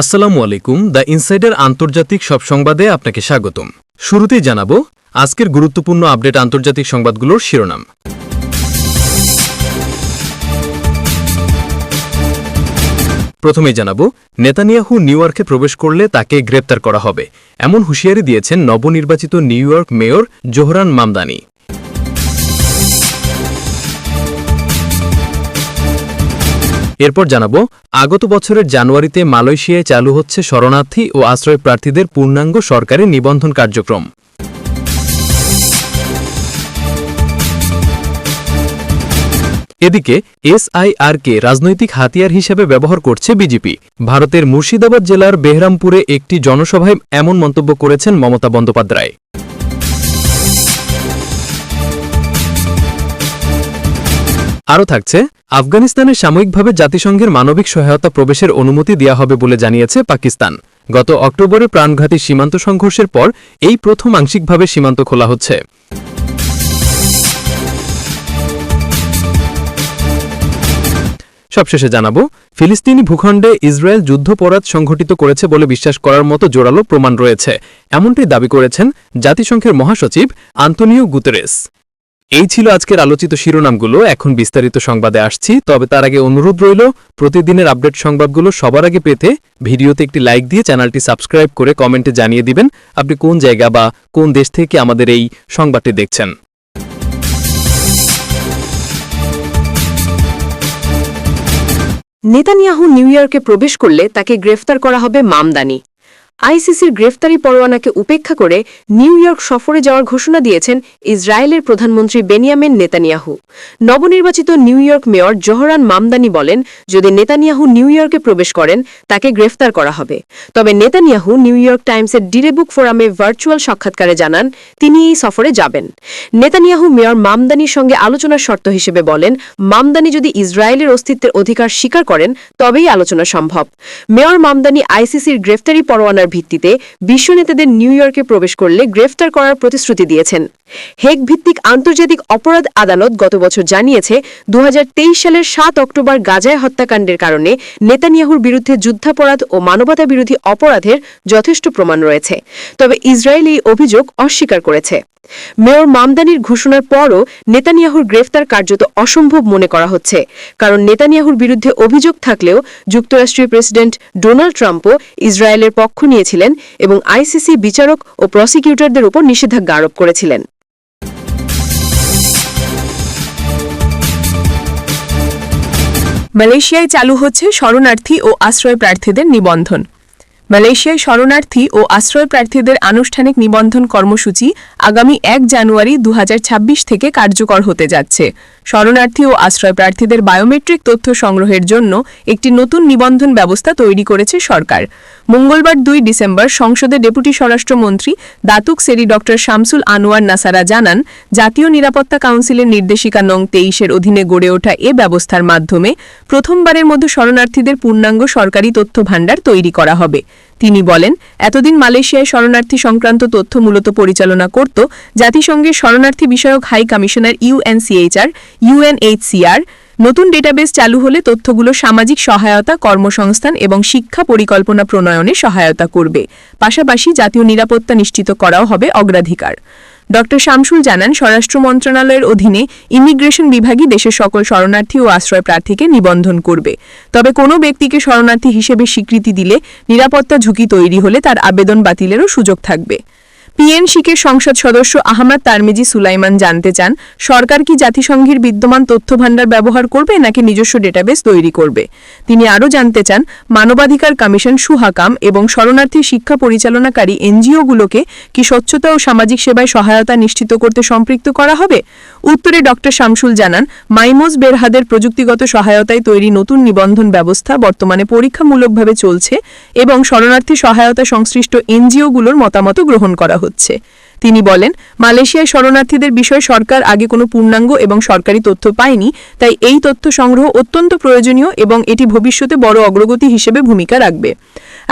আসসালামু আলাইকুম, the insider আন্তর্জাতিক সব সংবাদে আপনাকে স্বাগতম। শুরুতেই জানাব আজকের গুরুত্বপূর্ণ আপডেট আন্তর্জাতিক সংবাদগুলোর শিরোনাম। প্রথমে জানাব, নেতানিয়াহু নিউ ইয়র্কে প্রবেশ করলে তাকে গ্রেপ্তার করা হবে। এমন হুঁশিয়ারি দিয়েছেন নবনির্বাচিত New York mayor Zohran Mamdani. এরপর জানাব, আগত বছরের জানুয়ারিতে মালয়েশিয়ায় চালু হচ্ছে শরণার্থী ও আশ্রয় প্রার্থীদের পূর্ণাঙ্গ সরকারি নিবন্ধন কার্যক্রম। এদিকে, এসআইআরকে রাজনৈতিক হাতিয়ার হিসেবে ব্যবহার করছে বিজেপি। ভারতের মুর্শিদাবাদ জেলার বেহরামপুরে একটি জনসভায় এমন মন্তব্য করেছেন মমতা বন্দ্যোপাধ্যায়। আরও থাকছে, আফগানিস্তানে সাময়িকভাবে জাতিসংঘের মানবিক সহায়তা প্রবেশের অনুমতি দেওয়া হবে বলে জানিয়েছে পাকিস্তান। গত অক্টোবরে প্রাণঘাতী সীমান্ত সংঘর্ষের পর এই প্রথম আংশিকভাবে সীমান্ত খোলা হচ্ছে। সবশেষে জানাব, ফিলিস্তিনি ভূখণ্ডে ইসরায়েল যুদ্ধপরাধ সংঘটিত করেছে বলে বিশ্বাস করার মতো জোরালো প্রমাণ রয়েছে। এমনটাই দাবি করেছেন জাতিসংঘের মহাসচিব আন্তনিও গুতেরেস। এই ছিল আজকের আলোচিত শিরোনামগুলো। এখন বিস্তারিত সংবাদে আসছি। তবে তার আগে অনুরোধ রইল, প্রতিদিনের আপডেট সংবাদগুলো সবার আগে পেতে ভিডিওতে একটি লাইক দিয়ে চ্যানেলটি সাবস্ক্রাইব করে কমেন্টে জানিয়ে দিবেন আপনি কোন জায়গা বা কোন দেশ থেকে আমাদের এই সংবাদটি দেখছেন। নেতানিয়াহু নিউ ইয়র্কে প্রবেশ করলে তাকে গ্রেফতার করা হবে মামদানি। আইসিসির গ্রেফতারি পরোয়ানাকে উপেক্ষা করে নিউ ইয়র্ক সফরে যাওয়ার ঘোষণা দিয়েছেন ইসরায়েলের প্রধানমন্ত্রী বেনিয়ামেন নেতানিয়াহু। নবনির্বাচিত New York mayor Zohran Mamdani বলেন, যদি নেতানিয়াহু নিউ ইয়র্কে প্রবেশ করেন, তাকে গ্রেফতার করা হবে। তবে নেতানিয়াহু নিউ ইয়র্ক টাইমসের ডিরেবুক ফোরামে ভার্চুয়াল সাক্ষাৎকারে জানান, তিনি এই সফরে যাবেন। নেতানিয়াহু মেয়র মামদানির সঙ্গে আলোচনার শর্ত হিসেবে বলেন, মামদানি যদি ইসরায়েলের অস্তিত্বের অধিকার স্বীকার করেন, তবেই আলোচনা সম্ভব। মেয়র মামদানি আইসিসির গ্রেফতারি পরোয়ানার ভিত্তিতে বিশ্ব নেতাদের নিউ ইয়র্কে প্রবেশ করলে গ্রেফতার করার প্রতিশ্রুতি দিয়েছেন। হেগ ভিত্তিক আন্তর্জাতিক অপরাধ আদালত গত বছর জানিয়েছে দু হাজার তেইশ সালের সাত অক্টোবর গাজায় হত্যাকাণ্ডের কারণে নেতানিয়াহুর বিরুদ্ধে যুদ্ধাপরাধ ও মানবতা বিরোধী অপরাধের যথেষ্ট প্রমাণ রয়েছে। তবে ইসরায়েল এই অভিযোগ অস্বীকার করেছে। মেয়র মামদানির ঘোষণার পরও নেতানিয়াহুর গ্রেফতার কার্যত অসম্ভব মনে করা হচ্ছে। কারণ নেতানিয়াহুর বিরুদ্ধে অভিযোগ থাকলেও যুক্তরাষ্ট্রীয় প্রেসিডেন্ট ডোনাল্ড ট্রাম্পও ইসরায়েলের পক্ষ নিয়েছিলেন এবং আইসিসি বিচারক ও প্রসিকিউটরদের উপর নিষেধাজ্ঞা আরোপ করেছিলেন। মালয়েশিয়ায় চালু হচ্ছে শরণার্থী ও আশ্রয় প্রার্থীদের নিবন্ধন। মালয়েশিয়ায় শরণার্থী ও আশ্রয় প্রার্থীদের আনুষ্ঠানিক নিবন্ধন কর্মসূচি আগামী এক জানুয়ারি দু হাজার ছাব্বিশ থেকে কার্যকর হতে যাচ্ছে। শরণার্থী ও আশ্রয় প্রার্থীদের বায়োমেট্রিক তথ্য সংগ্রহের জন্য একটি নতুন নিবন্ধন ব্যবস্থা তৈরি করেছে সরকার। মঙ্গলবার দুই ডিসেম্বর সংসদে ডেপুটি স্বরাষ্ট্রমন্ত্রী দাতুক সেরি ড. শামসুল আনোয়ার নাসারা জানান, জাতীয় নিরাপত্তা কাউন্সিলের নির্দেশিকা নং তেইশের অধীনে গড়ে ওঠা এ ব্যবস্থার মাধ্যমে প্রথমবারের মধ্যে শরণার্থীদের পূর্ণাঙ্গ সরকারি তথ্য ভাণ্ডার তৈরি করা হবে। তিনি বলেন, এতদিন মালয়েশিয়ায় শরণার্থী সংক্রান্ত তথ্য মূলত পরিচালনা করত জাতিসংঘের শরণার্থী বিষয়ক হাই কমিশনার ইউএনসিএইচআর ইউএনএইচসিআর নতুন ডেটাবেস চালু হলে তথ্যগুলো সামাজিক সহায়তা, কর্মসংস্থান এবং শিক্ষা পরিকল্পনা প্রণয়নে সহায়তা করবে। পাশাপাশি জাতীয় নিরাপত্তা নিশ্চিত করাও হবে অগ্রাধিকার। ড শামসুল জানান, স্বরাষ্ট্র মন্ত্রণালয়ের অধীনে ইমিগ্রেশন বিভাগই দেশের সকল শরণার্থী ও আশ্রয় প্রার্থীকে নিবন্ধন করবে। তবে কোনো ব্যক্তিকে শরণার্থী হিসেবে স্বীকৃতি দিলে নিরাপত্তা ঝুঁকি তৈরি হলে তার আবেদন বাতিলেরও সুযোগ থাকবে। পিএনসিকের সংসদ সদস্য আহমদ তারমিজি সুলাইমান জানতে চান, সরকার কি জাতিসংঘের বিদ্যমান তথ্য ভাণ্ডার ব্যবহার করবে নাকি নিজস্ব ডেটাবেস তৈরি করবে? তিনি আরও জানতে চান, মানবাধিকার কমিশন সুহাকাম এবং শরণার্থী শিক্ষা পরিচালনাকারী এনজিওগুলোকে কি স্বচ্ছতা ও সামাজিক সেবায় সহায়তা নিশ্চিত করতে সম্পৃক্ত করা হবে? উত্তরে ড. শামসুল জানান মাইমোজ বেরহাদের প্রযুক্তিগত সহায়তায় তৈরি নতুন নিবন্ধন ব্যবস্থা বর্তমানে পরীক্ষামূলকভাবে চলছে এবং শরণার্থী সহায়তা সংশ্লিষ্ট এনজিওগুলোর মতামত গ্রহণ করা হচ্ছে। তিনি বলেন, মালয়েশিয়ায় শরণার্থীদের বিষয়ে সরকার আগে কোনো পূর্ণাঙ্গ এবং সরকারি তথ্য পায়নি, তাই এই তথ্য সংগ্রহ অত্যন্ত প্রয়োজনীয় এবং এটি ভবিষ্যতে বড় অগ্রগতি হিসেবে ভূমিকা রাখবে।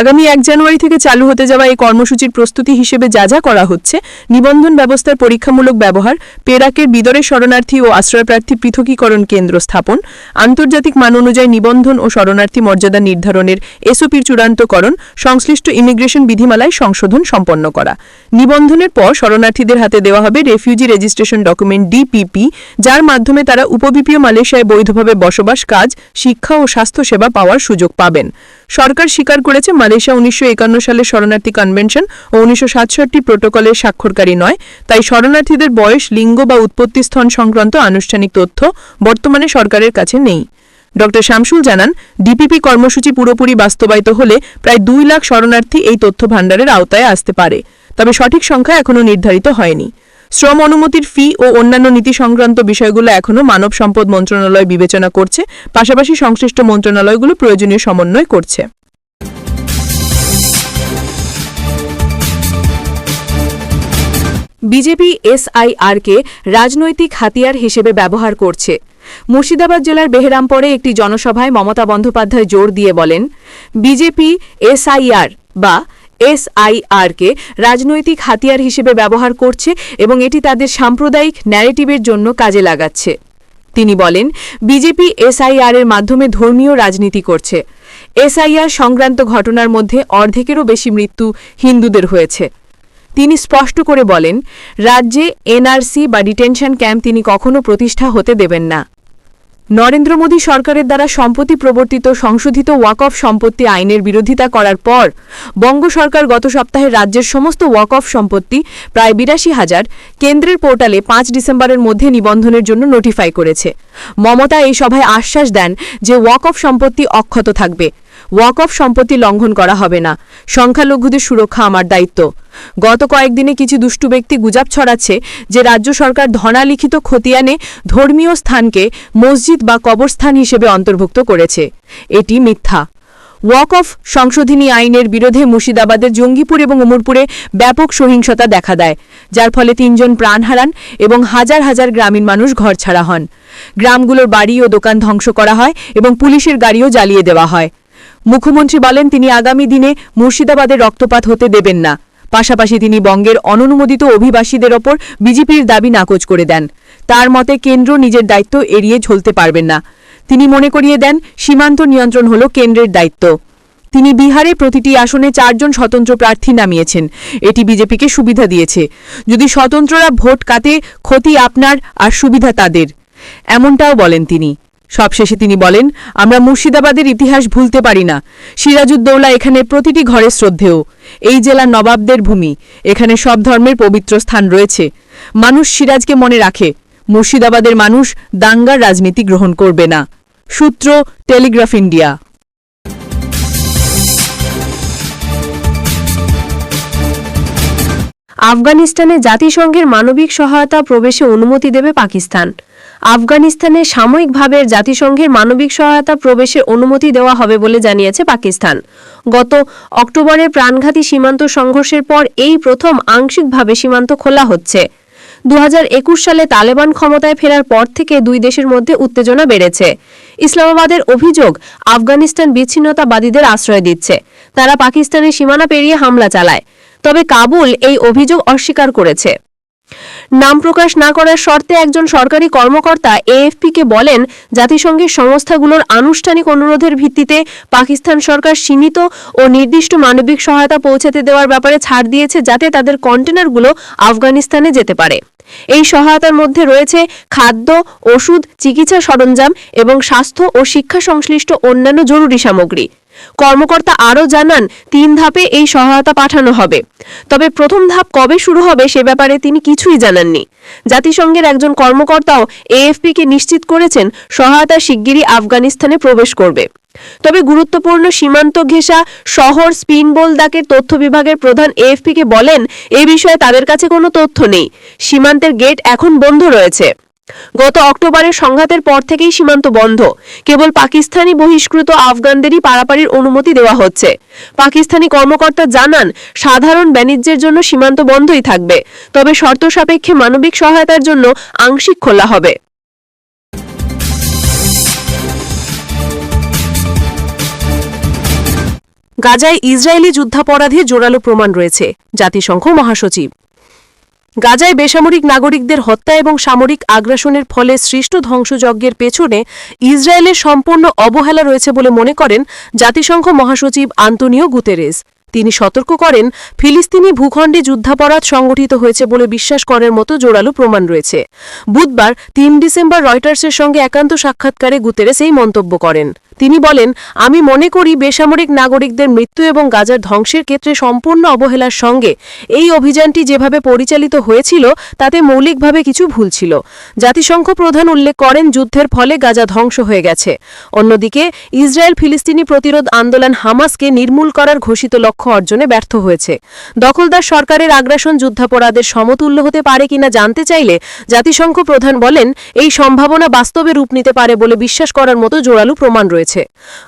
আগামী এক জানুয়ারি থেকে চালু হতে যাওয়া এই কর্মসূচির প্রস্তুতি হিসেবে যা যা করা হচ্ছে, নিবন্ধন ব্যবস্থার পরীক্ষামূলক ব্যবহার, পেরাকের বিদরে শরণার্থী ও আশ্রয়প্রার্থী পৃথকীকরণ কেন্দ্র স্থাপন, আন্তর্জাতিক মান অনুযায়ী নিবন্ধন ও শরণার্থী মর্যাদা নির্ধারণের এসওপির চূড়ান্তকরণ, সংশ্লিষ্ট ইমিগ্রেশন বিধিমালায় সংশোধন সম্পন্ন করা। নিবন্ধনের পর শরণার্থীদের হাতে দেওয়া হবে রেফিউজি রেজিস্ট্রেশন ডকুমেন্ট ডিপিপি, যার মাধ্যমে তারা উপবিপীয় মালয়েশিয়ায় বৈধভাবে বসবাস, কাজ, শিক্ষা ও স্বাস্থ্যসেবা পাওয়ার সুযোগ পাবেন। সরকার স্বীকার করেছে মালয়েশিয়া উনিশশো একান্ন সালের শরণার্থী কনভেনশন ও উনিশশো সাতষট্টি প্রোটোকলের স্বাক্ষরকারী নয়। তাই শরণার্থীদের বয়স, লিঙ্গ বা উৎপত্তি স্থান সংক্রান্ত আনুষ্ঠানিক তথ্য বর্তমানে সরকারের কাছে নেই। ড. শামসুল জানান, ডিপিপি কর্মসূচি পুরোপুরি বাস্তবায়িত হলে প্রায় দুই লাখ শরণার্থী এই তথ্য ভাণ্ডারের আওতায় আসতে পারে। তবে সঠিক সংখ্যা এখনও নির্ধারিত হয়নি। শ্রম অনুমতির ফি ও অন্যান্য নীতি সংক্রান্ত বিষয়গুলো এখনও মানব সম্পদ মন্ত্রণালয় বিবেচনা করছে, পাশাপাশি সংশ্লিষ্ট মন্ত্রণালয়গুলো প্রয়োজনীয় সমন্বয় করছে। বিজেপি এসআইআরকে রাজনৈতিক হাতিয়ার হিসেবে ব্যবহার করছে। মুর্শিদাবাদ জেলার বেহরামপরে একটি জনসভায় মমতা বন্দ্যোপাধ্যায় জোর দিয়ে বলেন, বিজেপি এসআইআর বা এসআইআরকে রাজনৈতিক হাতিয়ার হিসেবে ব্যবহার করছে এবং এটি তাদের সাম্প্রদায়িক ন্যারেটিভের জন্য কাজে লাগাচ্ছে। তিনি বলেন, বিজেপি এসআইআর এর মাধ্যমে ধর্মীয় রাজনীতি করছে। এসআইআর সংক্রান্ত ঘটনার মধ্যে অর্ধেকেরও বেশি মৃত্যু হিন্দুদের হয়েছে। তিনি স্পষ্ট করে বলেন, রাজ্যে এনআরসি বা ডিটেনশন ক্যাম্প তিনি কখনো প্রতিষ্ঠা হতে দেবেন না। নরেন্দ্র মোদী সরকারের দ্বারা সম্প্রতি প্রবর্তিত সংশোধিত ওয়াক অফ সম্পত্তি আইনের বিরোধিতা করার পর, বঙ্গ সরকার গত সপ্তাহে রাজ্যের সমস্ত ওয়াক অফ সম্পত্তি, প্রায় বিরাশি হাজার, কেন্দ্রের পোর্টালে পাঁচ ডিসেম্বরের মধ্যে নিবন্ধনের জন্য নোটিফাই করেছে। মমতা এই সভায় আশ্বাস দেন যে ওয়াক অফ সম্পত্তি অক্ষত থাকবে। ওয়াক অফ সম্পত্তি লঙ্ঘন করা হবে না। সংখ্যালঘুদের সুরক্ষা আমার দায়িত্ব। গত কয়েকদিনে কিছু দুষ্টু ব্যক্তি গুজাব ছড়াচ্ছে যে রাজ্য সরকার ধনালিখিত খতিয়ানে ধর্মীয় স্থানকে মসজিদ বা কবরস্থান হিসেবে অন্তর্ভুক্ত করেছে। এটি মিথ্যা। ওয়াক অফ সংশোধনী আইনের বিরোধে মুর্শিদাবাদের জঙ্গিপুর এবং উমরপুরে ব্যাপক সহিংসতা দেখা দেয়, যার ফলে তিনজন প্রাণ হারান এবং হাজার হাজার গ্রামীণ মানুষ ঘরছাড়া হন। গ্রামগুলোর বাড়ি ও দোকান ধ্বংস করা হয় এবং পুলিশের গাড়িও জ্বালিয়ে দেওয়া হয়। মুখ্যমন্ত্রী বলেন তিনি আগামী দিনে মুর্শিদাবাদে রক্তপাত হতে দেবেন না। পাশাপাশি তিনি বঙ্গের অননুমোদিত অভিবাসীদের ওপর বিজেপির দাবি নাকচ করে দেন। তার মতে কেন্দ্র নিজের দায়িত্ব এড়িয়ে ঝলতে পারবেন না। তিনি মনে করিয়ে দেন, সীমান্ত নিয়ন্ত্রণ হল কেন্দ্রের দায়িত্ব। তিনি বিহারে প্রতিটি আসনে চারজন স্বতন্ত্র প্রার্থী নামিয়েছেন। এটি বিজেপিকে সুবিধা দিয়েছে। যদি স্বতন্ত্ররা ভোট কাতে ক্ষতি আপনার আর সুবিধা তাদের। এমনটাও বলেন তিনি। সবশেষে তিনি বলেন, আমরা মুর্শিদাবাদের ইতিহাস ভুলতে পারি না। সিরাজউদ্দৌলা এখানে প্রতিটি ঘরে শ্রদ্ধেয়। এই জেলা নবাবদের ভূমি। এখানে সব ধর্মের পবিত্র স্থান রয়েছে। মানুষ সিরাজকে মনে রাখে। মুর্শিদাবাদের মানুষ দাঙ্গার রাজনীতি গ্রহণ করবে না। সূত্র, টেলিগ্রাফ ইন্ডিয়া। আফগানিস্তানে জাতিসংঘের মানবিক সহায়তা প্রবেশে অনুমতি দেবে পাকিস্তান। আফগানিস্তানে সাময়িকভাবে জাতিসংঘের মানবিক সহায়তা প্রবেশের অনুমতি দেওয়া হবে বলে জানিয়েছে পাকিস্তান। গত অক্টোবরে প্রাণঘাতী সীমান্ত সংঘর্ষের পর এই প্রথম আংশিকভাবে সীমান্ত খোলা হচ্ছে। দুহাজার একুশ সালে তালেবান ক্ষমতায় ফেরার পর থেকে দুই দেশের মধ্যে উত্তেজনা বেড়েছে। ইসলামাবাদের অভিযোগ, আফগানিস্তান বিচ্ছিন্নতাবাদীদের আশ্রয় দিচ্ছে। তারা পাকিস্তানের সীমানা পেরিয়ে হামলা চালায়। তবে কাবুল এই অভিযোগ অস্বীকার করেছে। নাম প্রকাশ না করার শর্তে একজন সরকারি কর্মকর্তা এএফপিকে বলেন, জাতিসংঘের সংস্থাগুলোর আনুষ্ঠানিক অনুরোধের ভিত্তিতে পাকিস্তান সরকার সীমিত ও নির্দিষ্ট মানবিক সহায়তা পৌঁছাতে দেওয়ার ব্যাপারে ছাড় দিয়েছে যাতে তাদের কন্টেনারগুলো আফগানিস্তানে যেতে পারে। এই সহায়তার মধ্যে রয়েছে খাদ্য, ওষুধ, চিকিৎসা সরঞ্জাম এবং স্বাস্থ্য ও শিক্ষা সংশ্লিষ্ট অন্যান্য জরুরি সামগ্রী। কর্মকর্তা আরও জানান, তিন ধাপে এই সহায়তা পাঠানো হবে। তবে প্রথম ধাপ কবে শুরু হবে সে ব্যাপারে তিনি কিছুই জানাননি। জাতিসংঘের একজন কর্মকর্তাও এএফপিকে নিশ্চিত করেছেন, সহায়তা শিগগিরই আফগানিস্তানে প্রবেশ করবে। তবে গুরুত্বপূর্ণ সীমান্ত ঘেঁষা শহর স্পিনবোলদাকের তথ্য বিভাগের প্রধান এএফপিকে বলেন, এ বিষয়ে তাদের কাছে কোনো তথ্য নেই। সীমান্তের গেট এখন বন্ধ রয়েছে। গত অক্টোবরের সংঘাতের পর থেকেই সীমান্ত বন্ধ। কেবল পাকিস্তানি বহিষ্কৃত আফগানদেরই পারাপারির অনুমতি দেওয়া হচ্ছে। পাকিস্তানি কর্মকর্তা জানান, সাধারণ বাণিজ্যের জন্য সীমান্ত বন্ধই থাকবে। তবে শর্ত সাপেক্ষে মানবিক সহায়তার জন্য আংশিক খোলা হবে। গাজায় ইসরায়েলি যুদ্ধাপরাধে জোরালো প্রমাণ রয়েছে। জাতিসংঘ মহাসচিব। গাজায় বেসামরিক নাগরিকদের হত্যা এবং সামরিক আগ্রাসনের ফলে সৃষ্ট ধ্বংসযজ্ঞের পেছনে ইসরায়েলের সম্পূর্ণ অবহেলা রয়েছে বলে মনে করেন জাতিসংঘ মহাসচিব আন্তনিও গুতেরেস। তিনি সতর্ক করেন, ফিলিস্তিনি ভূখণ্ডে যুদ্ধাপরাধ সংগঠিত হয়েছে বলে বিশ্বাস করার মতো জোরালো প্রমাণ রয়েছে। বুধবার, তিন ডিসেম্বর রয়টার্সের সঙ্গে একান্ত সাক্ষাৎকারে গুতেরেস এই মন্তব্য করেন। তিনি বলেন, আমি মনে করি বেসামরিক নাগরিকদের মৃত্যু এবং গাজার ধ্বংসের ক্ষেত্রে সম্পূর্ণ অবহেলার সঙ্গে এই অভিযানটি যেভাবে পরিচালিত হয়েছিল, তাতে মৌলিকভাবে কিছু ভুল ছিল। জাতিসংঘ প্রধান উল্লেখ করেন, যুদ্ধের ফলে গাজা ধ্বংস হয়ে গেছে। অন্যদিকে ইসরায়েল ফিলিস্তিনি প্রতিরোধ আন্দোলন হামাসকে নির্মূল করার ঘোষিত লক্ষ্য অর্জনে ব্যর্থ হয়েছে। দখলদার সরকারের আগ্রাসন যুদ্ধাপরাধের সমতুল্য হতে পারে কিনা জানতে চাইলে জাতিসংঘ প্রধান বলেন, এই সম্ভাবনা বাস্তবে রূপ নিতে পারে বলে বিশ্বাস করার মতো জোরালো প্রমাণ রয়েছে।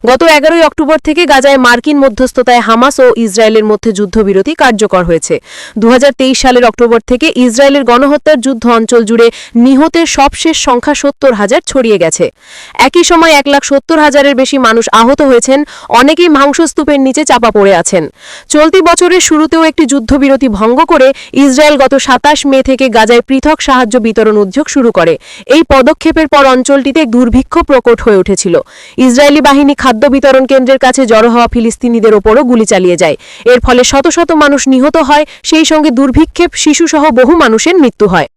গত এগারোই অক্টোবর থেকে গাজায় মার্কিন মধ্যস্থতায় হামাস ও ইসরায়েলের মধ্যে যুদ্ধবিরতি কার্যকর হয়েছে। দু হাজার তেইশ সালের অক্টোবর থেকে ইসরায়েলের গণহত্যার যুদ্ধ অঞ্চল জুড়ে নিহতের সবশেষ সংখ্যা সত্তর হাজার ছড়িয়ে গেছে। একই সময় এক লাখ সত্তর হাজারের বেশি মানুষ আহত হয়েছেন, অনেকেই মাংসস্তূপের নিচে চাপা পড়ে আছেন। চলতি বছরের শুরুতেও একটি যুদ্ধবিরতি ভঙ্গ করে ইসরায়েল গত সাতাশ মে থেকে গাজায় পৃথক সাহায্য বিতরণ উদ্যোগ শুরু করে। এই পদক্ষেপের পর অঞ্চলটিতে দুর্ভিক্ষ প্রকট হয়ে উঠেছিল। ইসরায়েলি বাহিনী খাদ্য বিতরণ কেন্দ্রের কাছে জড়ো হওয়া ফিলিস্তিনিদের ওপরও গুলি চালিয়ে যায়। এর ফলে শত শত মানুষ নিহত হয়, সেই সঙ্গে দুর্ভিক্ষেপ শিশুসহ বহু মানুষের মৃত্যু হয়।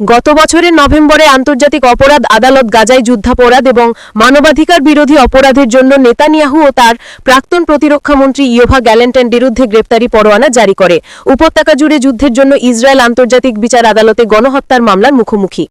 গত বছরের নভেম্বরে আন্তর্জাতিক অপরাধ আদালত গাজায় যুদ্ধাপরাধ এবং মানবাধিকার বিরোধী অপরাধের জন্য নেতানিয়াহু ও তার প্রাক্তন প্রতিরক্ষামন্ত্রী ইয়োভা গ্যালেন্টেন বিরুদ্ধে গ্রেপ্তারি পরোয়ানা জারি করে। উপত্যকা জুড়ে যুদ্ধের জন্য ইসরায়েল আন্তর্জাতিক বিচার আদালতে গণহত্যার মামলার মুখোমুখি।